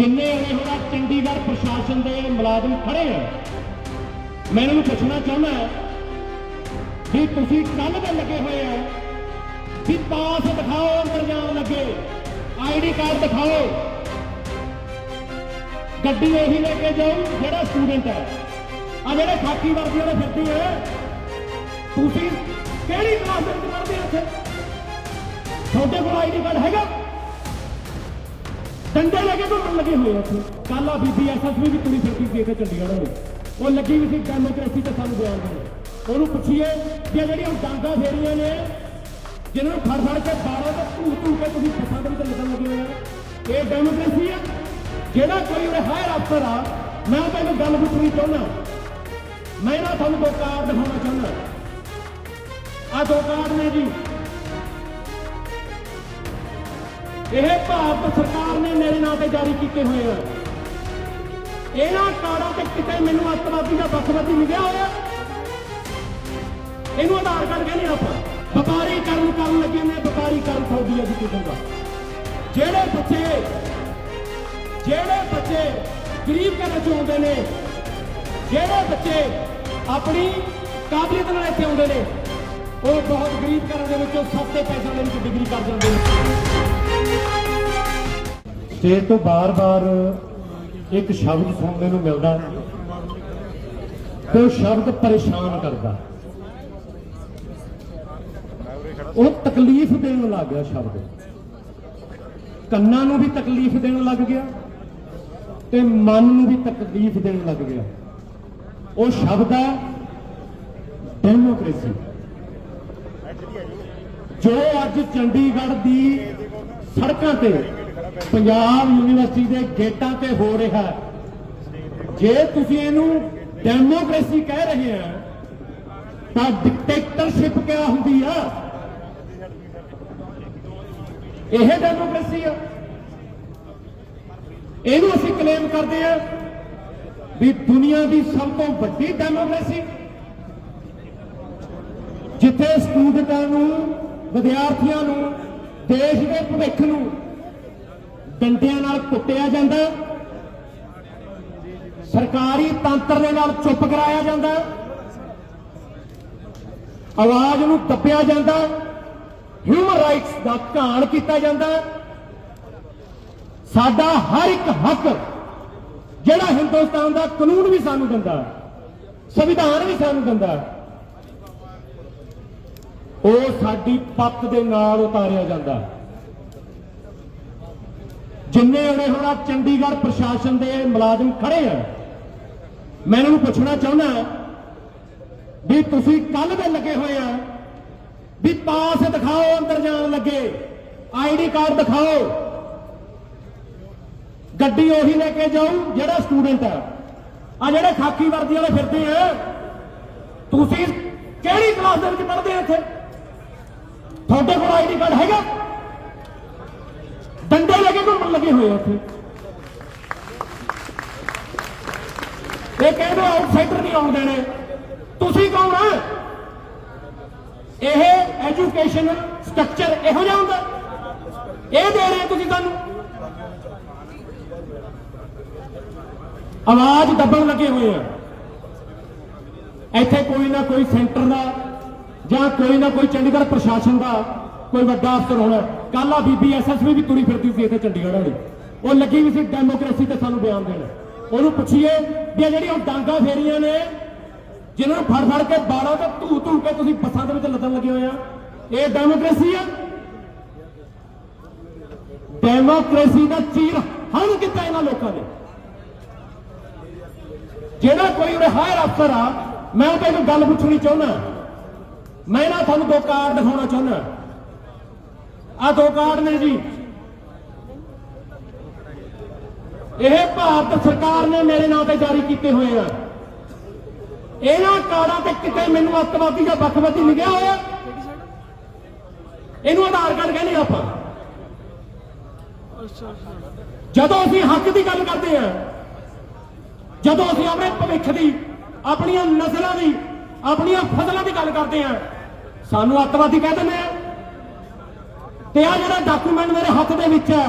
ਜਿੰਨੇ ਹੋਏ ਹੋਣਾ ਚੰਡੀਗੜ੍ਹ ਪ੍ਰਸ਼ਾਸਨ ਦੇ ਮੁਲਾਜ਼ਮ ਖੜੇ ਆ ਮੈਂ ਇਹਨਾਂ ਨੂੰ ਪੁੱਛਣਾ ਚਾਹੁੰਦਾ ਵੀ ਤੁਸੀਂ ਕੱਲ ਦੇ ਲੱਗੇ ਹੋਏ ਆ ਵੀ ਪਾਸ ਦਿਖਾਓ ਅੰਦਰ ਜਾਣ ਲੱਗੇ ਆਈਡੀ ਕਾਰਡ ਦਿਖਾਓ। ਗੱਡੀ ਉਹੀ ਲੈ ਕੇ ਜਾਓ ਜਿਹੜਾ ਸਟੂਡੈਂਟ ਹੈ। ਆ ਜਿਹੜੇ ਖਾਕੀ ਵਰਦੀਆਂ ਦੇ ਫਿਰਦੇ ਆ, ਤੁਸੀਂ ਕਿਹੜੀ ਕਲਾਸ ਦੇ ਵਿੱਚ ਪੜ੍ਹਦੇ ਹੋ ਇੱਥੇ? ਤੁਹਾਡੇ ਕੋਲ ਆਈਡੀ ਕਾਰਡ ਹੈਗਾ? ਡੰਡੇ ਲੈ ਕੇ ਘੁੰਮਣ ਲੱਗੇ ਹੋਏ ਆ ਇੱਥੇ ਕੱਲ ਆ ਬੀਬੀ ਐਸਐਸਪੀ ਵੀ ਤੁਰੀ ਫਿਰਦੀ ਸੀ ਇੱਥੇ ਚੰਡੀਗੜ੍ਹ ਵਿੱਚ ਉਹ ਲੱਗੀ ਵੀ ਸੀ ਡੈਮੋਕ੍ਰੇਸੀ ਤੇ ਸਾਨੂੰ ਬਿਆਨ ਦੇਣ। ਉਹਨੂੰ ਪੁੱਛੀਏ ਕਿ ਇਹ ਜਿਹੜੀਆਂ ਡਾਂਗਾ ਫੇਰੀਆਂ ਨੇ, ਜਿਹਨਾਂ ਨੂੰ ਫੜ ਫੜ ਕੇ ਬਾਰਾਂ ਤੋਂ ਧੂ ਧੂ ਕੇ ਤੁਸੀਂ ਬੱਸਾਂ ਦੇ ਵਿੱਚ ਲੱਗਣ ਲੱਗੇ ਹੋਏ ਆ, ਇਹ ਡੈਮੋਕ੍ਰੇਸੀ ਆ। ਜਿਹੜਾ ਕੋਈ ਉਰੇ ਹਾਇਰ ਅਫਸਰ ਆ, ਮੈਂ ਤੁਹਾਨੂੰ ਗੱਲ ਪੁੱਛਣੀ ਚਾਹੁੰਦਾ। ਮੈਂ ਨਾ ਤੁਹਾਨੂੰ ਦੋ ਕਾਰਡ ਦਿਖਾਉਣਾ ਚਾਹੁੰਦਾ। ਆ ਦੋ ਕਾਰਡ ਨੇ ਜੀ। ਇਹ ਭਾਰਤ ਸਰਕਾਰ ਨੇ ਮੇਰੇ ਨਾਂ ਤੇ ਜਾਰੀ ਕੀਤੇ ਹੋਏ ਆ। ਇਹਨਾਂ ਕਾਰਡਾਂ ਤੇ ਕਿਤੇ ਮੈਨੂੰ ਅੱਤਵਾਦੀ ਜਾਂ ਵੱਖਵਾਦੀ ਮਿਲਿਆ ਹੋਇਆ? ਇਹਨੂੰ ਆਧਾਰ ਕਾਰਡ ਕਹਿੰਦੇ ਆਪਾਂ। ਵਪਾਰੀ ਕਰਨ ਕਰਨ ਲੱਗੇ ਨੇ, ਵਪਾਰੀ ਕਰਨ ਸੌਦੀ ਅਸੀਂ ਕਿਦੋਂ ਦਾ। ਜਿਹੜੇ ਬੱਚੇ ਜਿਹੜੇ ਬੱਚੇ ਗਰੀਬ ਘਰਾਂ ਚੋਂ ਆਉਂਦੇ ਨੇ, ਜਿਹੜੇ ਬੱਚੇ ਆਪਣੀ ਕਾਬਲੀਅਤ ਨਾਲ ਇੱਥੇ ਆਉਂਦੇ ਨੇ, ਉਹ ਬਹੁਤ ਗਰੀਬ ਘਰਾਂ ਦੇ ਵਿੱਚੋਂ ਸਸਤੇ ਪੈਸਿਆਂ ਦੇ ਵਿੱਚ ਡਿਗਰੀ ਕਰ ਜਾਂਦੇ ਨੇ। ਸਟੇਜ ਤੋਂ ਬਾਰ-ਬਾਰ ਇੱਕ ਸ਼ਬਦ ਸੁਣਨੇ ਨੂੰ ਮਿਲਦਾ ਤੇ ਉਹ ਸ਼ਬਦ ਪਰੇਸ਼ਾਨ ਕਰਦਾ ਉਹ ਤਕਲੀਫ ਦੇਣ ਲੱਗ ਗਿਆ ਸ਼ਬਦ। ਕੰਨਾਂ ਨੂੰ ਵੀ ਤਕਲੀਫ ਦੇਣ ਲੱਗ ਗਿਆ ਤੇ ਮਨ ਨੂੰ ਵੀ ਤਕਲੀਫ ਦੇਣ ਲੱਗ ਗਿਆ। ਉਹ ਸ਼ਬਦ ਹੈ ਡੈਮੋਕ੍ਰੇਸੀ। ਜੋ ਅੱਜ ਚੰਡੀਗੜ੍ਹ ਦੀ ਸੜਕਾਂ ਤੇ ਪੰਜਾਬ ਯੂਨੀਵਰਸਿਟੀ ਦੇ ਗੇਟਾਂ ਤੇ ਹੋ ਰਿਹਾ ਹੈ। ਜੇ ਤੁਸੀਂ ਇਹਨੂੰ ਡੈਮੋਕ੍ਰੇਸੀ ਕਹਿ ਰਹੇ ਆ ਤਾਂ ਡਿਕਟੇਟਰਸ਼ਿਪ ਕਿਆ ਹੁੰਦੀ ਆ? ਇਹ ਡੈਮੋਕ੍ਰੇਸੀ ਆ। ਇਹਨੂੰ ਅਸੀਂ ਕਲੇਮ ਕਰਦੇ ਆ ਵੀ ਦੁਨੀਆ ਦੀ ਸਭ ਤੋਂ ਵੱਡੀ ਡੈਮੋਕ੍ਰੇਸੀ। ਜਿੱਥੇ ਸਟੂਡੈਂਟਾਂ ਨੂੰ, ਵਿਦਿਆਰਥੀਆਂ ਨੂੰ, ਦੇਸ਼ ਦੇ ਭਵਿੱਖ ਨੂੰ ਡੰਡਿਆਂ ਨਾਲ ਕੁੱਟਿਆ ਜਾਂਦਾ। ਸਰਕਾਰੀ ਤੰਤਰ ਦੇ ਨਾਲ ਚੁੱਪ ਕਰਾਇਆ ਜਾਂਦਾ। ਆਵਾਜ਼ ਨੂੰ ਦੱਬਿਆ ਜਾਂਦਾ। ਹਿਊਮਨ ਰਾਈਟਸ ਦਾ ਘਾਣ ਕੀਤਾ ਜਾਂਦਾ। ਸਾਡਾ ਹਰ ਇੱਕ ਹੱਕ, ਜਿਹੜਾ ਹਿੰਦੁਸਤਾਨ ਦਾ ਕਾਨੂੰਨ ਵੀ ਸਾਨੂੰ ਦਿੰਦਾ, ਸੰਵਿਧਾਨ ਵੀ ਸਾਨੂੰ ਦਿੰਦਾ, ਉਹ ਸਾਡੀ ਪੱਤ ਦੇ ਨਾਲ ਉਤਾਰਿਆ ਜਾਂਦਾ। ਜਿੰਨੇ ਉਹਨੇ ਹੁਣ ਆਹ ਚੰਡੀਗੜ੍ਹ ਪ੍ਰਸ਼ਾਸਨ ਦੇ ਮੁਲਾਜ਼ਮ ਖੜੇ ਆ, ਮੈਂ ਇਹਨਾਂ ਨੂੰ ਪੁੱਛਣਾ ਚਾਹੁੰਦਾ ਵੀ ਤੁਸੀਂ ਕੱਲ ਦੇ ਲੱਗੇ ਹੋਏ ਆ, ਵੀ ਪਾਸ ਦਿਖਾਓ, ਅੰਦਰ ਜਾਣ ਲੱਗੇ ਆਈਡੀ ਕਾਰਡ ਦਿਖਾਓ। ਗੱਡੀ ਉਹੀ ਲੈ ਕੇ ਜਾਓ ਜਿਹੜਾ ਸਟੂਡੈਂਟ ਆ। ਆ ਜਿਹੜੇ ਖਾਕੀ ਵਰਦੀ ਵਾਲੇ ਫਿਰਦੇ ਆ, ਤੁਸੀਂ ਕਿਹੜੀ ਕਲਾਸ ਦੇ ਵਿੱਚ ਪੜ੍ਹਦੇ ਆ ਇੱਥੇ? ਤੁਹਾਡੇ ਕੋਲ ਆਈਡੀ ਕਾਰਡ ਹੈਗਾ? ਡੰਡੇ ਲੈ ਕੇ ਘੁੰਮਣ ਲੱਗੇ ਹੋਏ ਆ ਇੱਥੇ ਇਹ ਕਹਿੰਦੇ ਆਊਟਸਾਈਡਰ ਨਹੀਂ ਆਉਣ ਦੇਣੇ ਤੁਸੀਂ ਕੌਣ ਆ? ਇਹ ਐਜੂਕੇਸ਼ਨ ਸਟਰਕਚਰ ਇਹੋ ਜਿਹਾ ਹੁੰਦਾ। ਇਹ ਦੇ ਰਹੇ ਤੁਸੀਂ ਸਾਨੂੰ। ਆਵਾਜ਼ ਦੱਬਣ ਲੱਗੇ ਹੋਏ ਆ। ਇੱਥੇ ਕੋਈ ਨਾ ਕੋਈ ਸੈਂਟਰ ਦਾ ਜਾਂ ਕੋਈ ਨਾ ਕੋਈ ਚੰਡੀਗੜ੍ਹ ਪ੍ਰਸ਼ਾਸਨ ਦਾ ਕੋਈ ਵੱਡਾ ਅਫਸਰ ਹੋਣਾ ਕੱਲ ਆ ਬੀਬੀ ਐਸਐਸਪੀ ਵੀ ਤੁਰੀ ਫਿਰਦੀ ਸੀ ਇੱਥੇ ਚੰਡੀਗੜ੍ਹ ਵਾਲੀ। ਉਹ ਲੱਗੀ ਵੀ ਸੀ ਡੈਮੋਕ੍ਰੇਸੀ ਤੇ ਸਾਨੂੰ ਬਿਆਨ ਦੇਣ। ਉਹਨੂੰ ਪੁੱਛੀਏ ਵੀ ਇਹ ਉਹ ਡਾਂਗਾ ਫੇਰੀਆਂ ਨੇ, ਜਿਨ੍ਹਾਂ ਨੂੰ ਫੜ ਫੜ ਕੇ ਬਾਲਾਂ ਤੋਂ ਧੂ ਧੂ ਕੇ ਤੁਸੀਂ ਬੱਸਾਂ ਦੇ ਵਿੱਚ ਲੱਦਣ ਲੱਗੇ ਹੋਏ ਆ, ਇਹ ਡੈਮੋਕ੍ਰੇਸੀ ਆ? ਡੈਮੋਕ੍ਰੇਸੀ ਦਾ ਚੀਰ ਹਣ ਕੀਤਾ ਇਹਨਾਂ ਲੋਕਾਂ ਨੇ। ਜਿਹੜਾ ਕੋਈ ਉਰੇ ਹਾਇਰ ਅਫਸਰ ਆ, ਮੈਂ ਉਹ ਤੈਨੂੰ ਗੱਲ ਪੁੱਛਣੀ ਚਾਹੁੰਦਾ। ਮੈਂ ਨਾ ਤੁਹਾਨੂੰ ਦੋ ਕਾਰਡ ਦਿਖਾਉਣਾ ਚਾਹੁੰਦਾ। ਆ ਦੋ ਕਾਰਡ ਨੇ ਜੀ। ਇਹ ਭਾਰਤ ਸਰਕਾਰ ਨੇ ਮੇਰੇ ਨਾਂ ਤੇ ਜਾਰੀ ਕੀਤੇ ਹੋਏ ਆ। ਇਹਨਾਂ ਕਾਰਡਾਂ ਤੇ ਕਿਤੇ ਮੈਨੂੰ ਅੱਤਵਾਦੀ ਜਾਂ ਵੱਖਵਾਦੀ ਲਿਖਿਆ ਹੋਇਆ? ਇਹਨੂੰ ਆਧਾਰ ਕਾਰਡ ਕਹਿੰਦੇ ਆਪਾਂ। ਜਦੋਂ ਅਸੀਂ ਹੱਕ ਦੀ ਗੱਲ ਕਰਦੇ ਆ, ਜਦੋਂ ਅਸੀਂ ਆਪਣੇ ਭਵਿੱਖ ਦੀ, ਆਪਣੀਆਂ ਨਸਲਾਂ ਦੀ, ਆਪਣੀਆਂ ਫਸਲਾਂ ਦੀ ਗੱਲ ਕਰਦੇ ਆ, ਸਾਨੂੰ ਅੱਤਵਾਦੀ ਕਹਿ ਦਿੰਦੇ ਆ। ਤੇ ਆ ਜਿਹੜਾ ਡਾਕੂਮੈਂਟ ਮੇਰੇ ਹੱਥ ਦੇ ਵਿੱਚ ਹੈ,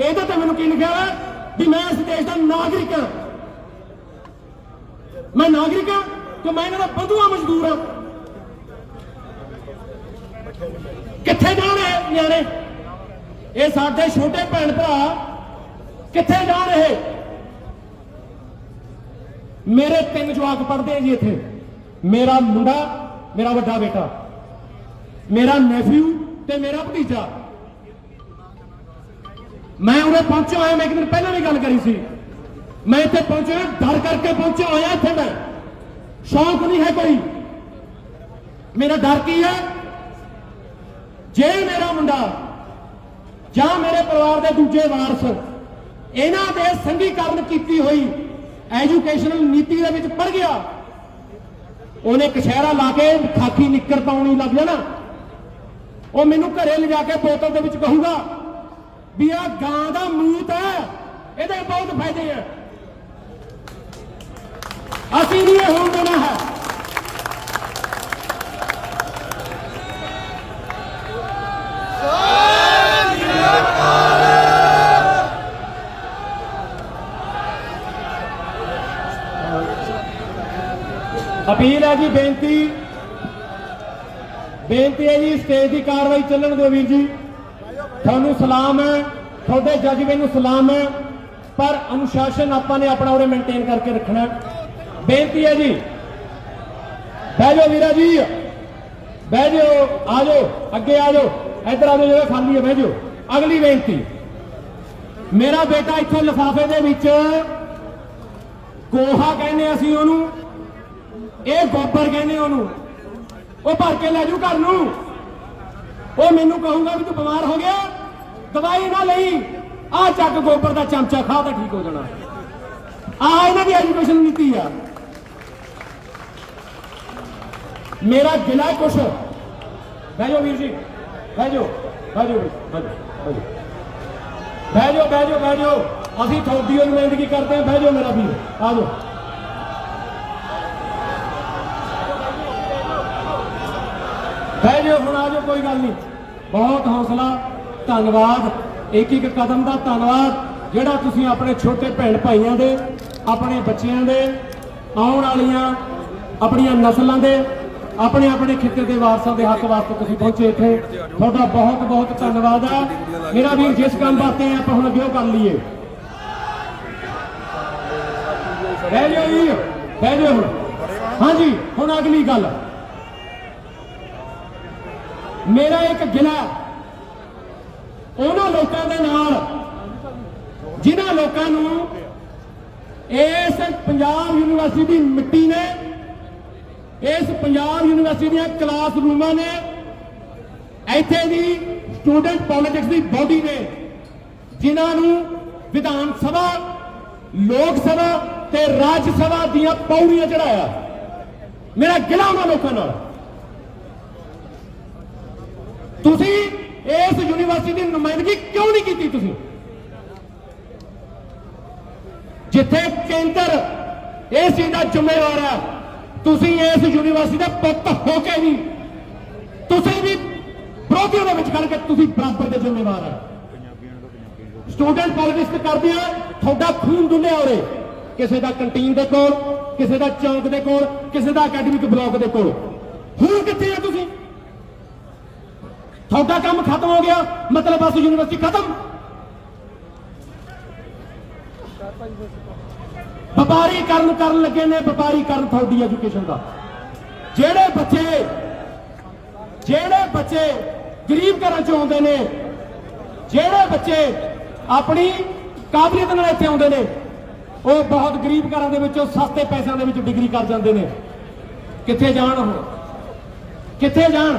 ਇਹਦੇ ਤੇ ਮੈਨੂੰ ਕੀ ਲਿਖਿਆ ਹੋਇਆ? ਵੀ ਮੈਂ ਇਸ ਦੇਸ਼ ਦਾ ਨਾਗਰਿਕ ਹਾਂ। ਮੈਂ ਨਾਗਰਿਕ ਹਾਂ ਕਿ ਮੈਂ ਇਹਨਾਂ ਦਾ ਬੰਧੂਆ ਮਜ਼ਦੂਰ ਹਾਂ। ਕਿੱਥੇ ਜਾ ਰਹੇ ਨਿਆਣੇ? ਇਹ ਸਾਡੇ ਛੋਟੇ ਭੈਣ ਭਰਾ ਕਿੱਥੇ ਜਾ ਰਹੇ ਮੇਰੇ ਤਿੰਨ ਜਵਾਕ ਪੜ੍ਹਦੇ ਜੀ ਇੱਥੇ। ਮੇਰਾ ਮੁੰਡਾ, ਮੇਰਾ ਵੱਡਾ ਬੇਟਾ। ਮੇਰਾ ਨੈਫਿਊ ਤੇ ਮੇਰਾ ਭਤੀਜਾ। ਮੈਂ ਉਰੇ ਪਹੁੰਚਿਆ ਹੋਇਆ, ਮੈਂ ਇੱਕ ਦਿਨ ਪਹਿਲਾਂ ਵੀ ਗੱਲ ਕਰੀ ਸੀ। ਮੈਂ ਇੱਥੇ ਪਹੁੰਚਿਆ, ਡਰ ਕਰਕੇ ਪਹੁੰਚਿਆ ਹੋਇਆ ਇੱਥੇ ਮੈਂ। ਸ਼ੌਂਕ ਨਹੀਂ ਹੈ ਕੋਈ। ਮੇਰਾ ਡਰ ਕੀ ਹੈ? ਜੇ ਮੇਰਾ ਮੁੰਡਾ ਜਾਂ ਮੇਰੇ ਪਰਿਵਾਰ ਦੇ ਦੂਜੇ ਵਾਰਸ ਇਹਨਾਂ ਦੇ ਸੰਘੀਕਰਨ ਕੀਤੀ ਹੋਈ ਐਜੂਕੇਸ਼ਨਲ ਨੀਤੀ ਦੇ ਵਿੱਚ ਪੜ ਗਿਆ, ਉਹਨੇ ਕਸ਼ਹਿਰਾ ਲਾ ਕੇ ਖਾਕੀ ਨਿੱਕਰ ਪਾਉਣੀ ਲੱਗ ਜਾਣਾ। ਉਹ ਮੈਨੂੰ ਘਰੇ ਲਿਜਾ ਕੇ ਬੋਤਲ ਦੇ ਵਿੱਚ ਕਹੂਗਾ ਵੀ ਆ ਗਾਂ ਦਾ ਮੂਤ ਹੈ, ਇਹਦੇ ਬਹੁਤ ਫਾਇਦੇ ਆ। ਅਸੀਂ ਨਹੀਂ ਇਹ ਹੋਣ ਦੇਣਾ ਹੈ। ਅਪੀਲ ਹੈ ਜੀ, ਬੇਨਤੀ ਬੇਨਤੀ ਹੈ ਜੀ ਸਟੇਜ ਦੀ ਕਾਰਵਾਈ ਚੱਲਣ ਦਿਓ ਵੀਰ ਜੀ। ਤੁਹਾਨੂੰ ਸਲਾਮ ਹੈ, ਤੁਹਾਡੇ ਜਜ਼ਬੇ ਨੂੰ ਸਲਾਮ ਹੈ, ਪਰ ਅਨੁਸ਼ਾਸਨ ਆਪਾਂ ਨੇ ਆਪਣਾ ਉਰੇ ਮੇਨਟੇਨ ਕਰਕੇ ਰੱਖਣਾ ਬੇਨਤੀ ਹੈ ਜੀ, ਬਹਿ ਜਾਓ ਵੀਰਾ ਜੀ, ਬਹਿ ਜਾਓ, ਆ ਜਾਓ, ਅੱਗੇ ਆ ਜਾਓ, ਇੱਧਰ ਆ ਜਾਓ ਜਗ੍ਹਾ ਖਾਲੀ ਹੈ, ਬਹਿ ਜਾਓ। ਅਗਲੀ ਬੇਨਤੀ, ਮੇਰਾ ਬੇਟਾ ਇੱਥੇ ਲਿਫਾਫੇ ਦੇ ਵਿੱਚ ਗੋਹਾ ਕਹਿੰਦੇ ਅਸੀਂ ਉਹਨੂੰ, ਇਹ ਗੋਬਰ ਕਹਿੰਦੇ ਉਹਨੂੰ। ਉਹ ਭਰ ਕੇ ਲੈ ਜੂ ਘਰ ਨੂੰ। ਉਹ ਮੈਨੂੰ ਕਹੂਗਾ ਵੀ ਤੂੰ ਬਿਮਾਰ ਹੋ ਗਿਆ ਦਵਾਈ ਨਾ ਲਈ। ਆ ਚੱਕ ਗੋਬਰ ਦਾ ਚਮਚਾ ਖਾ ਤਾਂ ਠੀਕ ਹੋ ਜਾਣਾ। ਆ ਇਹਨਾਂ ਦੀ ਐਜੂਕੇਸ਼ਨ ਨੀਤੀ ਆ। ਮੇਰਾ ਗਿਲਾ ਕੁਛ। ਬਹਿ ਜਾਓ ਵੀਰ ਜੀ। ਬਹਿ ਜਾਓ। ਬਹਿ ਜਾਓ ਵੀਰ, ਬਹਿ ਜਾਓ। ਬਹਿ ਜਾਓ। ਬਹਿ ਜਾਓ ਬਹਿ ਜਾਓ ਬਹਿ ਜਾਓ। ਅਸੀਂ ਤੁਹਾਡੀ ਨੁਮਾਇੰਦਗੀ ਕਰਦੇ ਹਾਂ। ਬਹਿ ਜਾਓ ਮੇਰਾ ਵੀਰ। ਆ ਜਾਓ। ਜਾਓ, ਕੋਈ ਗੱਲ ਨਹੀਂ। ਬਹੁਤ ਹੌਸਲਾ, ਧੰਨਵਾਦ। ਇੱਕ ਇੱਕ ਕਦਮ ਦਾ ਧੰਨਵਾਦ, ਜਿਹੜਾ ਤੁਸੀਂ ਆਪਣੇ ਛੋਟੇ ਭੈਣ ਭਾਈਆਂ ਦੇ, ਆਪਣੇ ਬੱਚਿਆਂ ਦੇ, ਆਉਣ ਵਾਲੀਆਂ, ਆਪਣੀਆਂ ਨਸਲਾਂ ਦੇ, ਆਪਣੇ ਆਪਣੇ ਖਿੱਤੇ ਦੇ ਵਾਰਸਾਂ ਦੇ ਹੱਕ ਵਾਸਤੇ ਤੁਸੀਂ ਪਹੁੰਚੇ ਇੱਥੇ। ਤੁਹਾਡਾ ਬਹੁਤ ਬਹੁਤ ਧੰਨਵਾਦ ਹੈ ਮੇਰਾ ਵੀਰ, ਜਿਸ ਕੰਮ ਵਾਸਤੇ ਆਪਾਂ ਹੁਣ ਅੱਗੇ ਕਰ ਲਈਏ। ਬਹਿ ਜਾਓ ਜੀ, ਬਹਿ ਜਾਓ ਹੁਣ। ਹਾਂਜੀ, ਹੁਣ ਅਗਲੀ ਗੱਲ। ਮੇਰਾ ਇੱਕ ਗਿਲਾ। ਉਹਨਾਂ ਲੋਕਾਂ ਦੇ ਨਾਲ, ਜਿਨ੍ਹਾਂ ਲੋਕਾਂ ਨੂੰ ਇਸ ਪੰਜਾਬ ਯੂਨੀਵਰਸਿਟੀ ਦੀ ਮਿੱਟੀ ਨੇ, ਇਸ ਪੰਜਾਬ ਯੂਨੀਵਰਸਿਟੀ ਦੀਆਂ ਕਲਾਸ ਰੂਮਾਂ ਨੇ, ਇੱਥੇ ਦੀ ਸਟੂਡੈਂਟ ਪੋਲਿਟਿਕਸ ਦੀ ਬੋਡੀ ਨੇ, ਜਿਨ੍ਹਾਂ ਨੂੰ ਵਿਧਾਨ ਸਭਾ, ਲੋਕ ਸਭਾ ਤੇ ਰਾਜ ਸਭਾ ਦੀਆਂ ਪੌੜੀਆਂ ਚੜਾਇਆ ਮੇਰਾ ਗਿਲਾ ਉਹਨਾਂ ਲੋਕਾਂ ਨਾਲ। ਤੁਸੀਂ ਇਸ ਯੂਨੀਵਰਸਿਟੀ ਦੀ ਨੁਮਾਇੰਦਗੀ ਕਿਉਂ ਨਹੀਂ ਕੀਤੀ ਤੁਸੀਂ? ਜਿੱਥੇ ਕੇਂਦਰ ਇਸ ਚੀਜ਼ ਦਾ ਜ਼ਿੰਮੇਵਾਰ ਹੈ, ਤੁਸੀਂ ਇਸ ਯੂਨੀਵਰਸਿਟੀ ਦੇ ਪੁੱਤ ਹੋ ਕੇ ਵੀ ਤੁਸੀਂ ਵੀ ਵਿਰੋਧੀਆਂ ਦੇ ਵਿੱਚ ਖੜ ਕੇ ਤੁਸੀਂ ਬਰਾਬਰ ਦੇ ਜ਼ਿੰਮੇਵਾਰ ਹੈ। ਸਟੂਡੈਂਟ ਪੋਲਿਟਿਕਸ ਕਰਦੇ ਆ ਤੁਹਾਡਾ ਖੂਨ ਡੁੱਲਿਆ ਉਰੇ ਕਿਸੇ ਦਾ ਕੰਟੀਨ ਦੇ ਕੋਲ, ਕਿਸੇ ਦਾ ਚੌਂਕ ਦੇ ਕੋਲ, ਕਿਸੇ ਦਾ ਅਕੈਡਮਿਕ ਬਲਾਕ ਦੇ ਕੋਲ। ਹੁਣ ਕਿੱਥੇ ਆ ਤੁਸੀਂ? ਤੁਹਾਡਾ ਕੰਮ ਖਤਮ ਹੋ ਗਿਆ, ਮਤਲਬ ਬਸ ਯੂਨੀਵਰਸਿਟੀ ਖਤਮ। ਵਪਾਰੀ ਕਰਨ ਲੱਗੇ ਨੇ, ਵਪਾਰੀ ਕਰਨ ਤੁਹਾਡੀ ਐਜੂਕੇਸ਼ਨ ਦਾ। ਜਿਹੜੇ ਬੱਚੇ ਜਿਹੜੇ ਬੱਚੇ ਗਰੀਬ ਘਰਾਂ ਚੋਂ ਆਉਂਦੇ ਨੇ, ਜਿਹੜੇ ਬੱਚੇ ਆਪਣੀ ਕਾਬਲੀਅਤ ਨਾਲ ਇੱਥੇ ਆਉਂਦੇ ਨੇ, ਉਹ ਬਹੁਤ ਗਰੀਬ ਘਰਾਂ ਦੇ ਵਿੱਚੋਂ ਸਸਤੇ ਪੈਸਿਆਂ ਦੇ ਵਿੱਚ ਡਿਗਰੀ ਕਰ ਜਾਂਦੇ ਨੇ। ਕਿੱਥੇ ਜਾਣ ਉਹ? ਕਿੱਥੇ ਜਾਣ?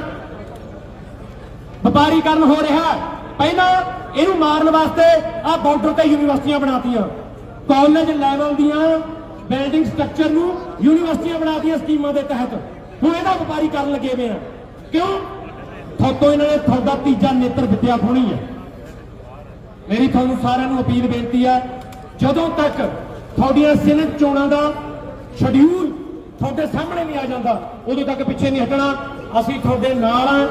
ਵਪਾਰੀਕਰਨ ਹੋ ਰਿਹਾ ਪਹਿਲਾਂ ਇਹਨੂੰ ਮਾਰਨ ਵਾਸਤੇ ਆ ਬਾਰਡਰ ਤੇ ਯੂਨੀਵਰਸਿਟੀਆਂ ਬਣਾਤੀਆਂ। ਕਾਲਜ ਲੈਵਲ ਦੀਆਂ ਬਿਲਡਿੰਗ ਸਟਰਕਚਰ ਨੂੰ ਯੂਨੀਵਰਸਿਟੀਆਂ ਬਣਾਤੀਆਂ ਸਕੀਮਾਂ ਦੇ ਤਹਿਤ। ਹੁਣ ਇਹਦਾ ਵਪਾਰੀਕਰਨ ਲੱਗੇ ਹੋਏ ਆ। ਕਿਉਂ? ਥੋਤੋਂ ਇਹਨਾਂ ਨੇ ਤੁਹਾਡਾ ਤੀਜਾ ਨੇਤਰ ਵਿਦਿਆ ਖੋਣੀ ਹੈ ਮੇਰੀ ਤੁਹਾਨੂੰ ਸਾਰਿਆਂ ਨੂੰ ਅਪੀਲ ਬੇਨਤੀ ਹੈ ਜਦੋਂ ਤੱਕ ਤੁਹਾਡੀਆਂ ਸਿਨੇਟ ਚੋਣਾਂ ਦਾ ਸ਼ਡਿਊਲ ਤੁਹਾਡੇ ਸਾਹਮਣੇ ਨਹੀਂ ਆ ਜਾਂਦਾ, ਉਦੋਂ ਤੱਕ ਪਿੱਛੇ ਨਹੀਂ ਹਟਣਾ। ਅਸੀਂ ਤੁਹਾਡੇ ਨਾਲ ਆ।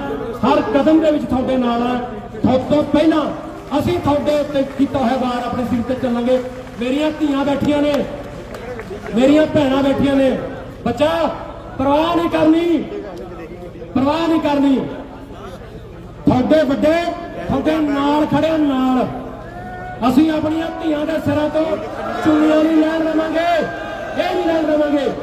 ਹਰ ਕਦਮ ਦੇ ਵਿੱਚ ਤੁਹਾਡੇ ਨਾਲ ਆ। ਤੁਹਾਡੇ ਤੋਂ ਪਹਿਲਾਂ ਅਸੀਂ ਤੁਹਾਡੇ ਉੱਤੇ ਕੀਤਾ ਹੋਇਆ ਵਾਰ ਆਪਣੇ ਸਿਰ ਤੇ ਚੱਲਾਂਗੇ। ਮੇਰੀਆਂ ਧੀਆਂ ਬੈਠੀਆਂ ਨੇ। ਮੇਰੀਆਂ ਭੈਣਾਂ ਬੈਠੀਆਂ ਨੇ। ਬੱਚਾ, ਪਰਵਾਹ ਨਹੀਂ ਕਰਨੀ। ਪਰਵਾਹ ਨਹੀਂ ਕਰਨੀ। ਤੁਹਾਡੇ ਵੱਡੇ, ਤੁਹਾਡੇ ਨਾਲ ਖੜੇ ਨਾਲ ਅਸੀਂ ਆਪਣੀਆਂ ਧੀਆਂ ਦੇ ਸਿਰਾਂ ਤੋਂ ਚੁੰਨੀਆਂ ਨਹੀਂ ਲੈਣ ਦੇਵਾਂਗੇ। ਇਹ ਨਹੀਂ ਲੈਣ ਦੇਵਾਂਗੇ।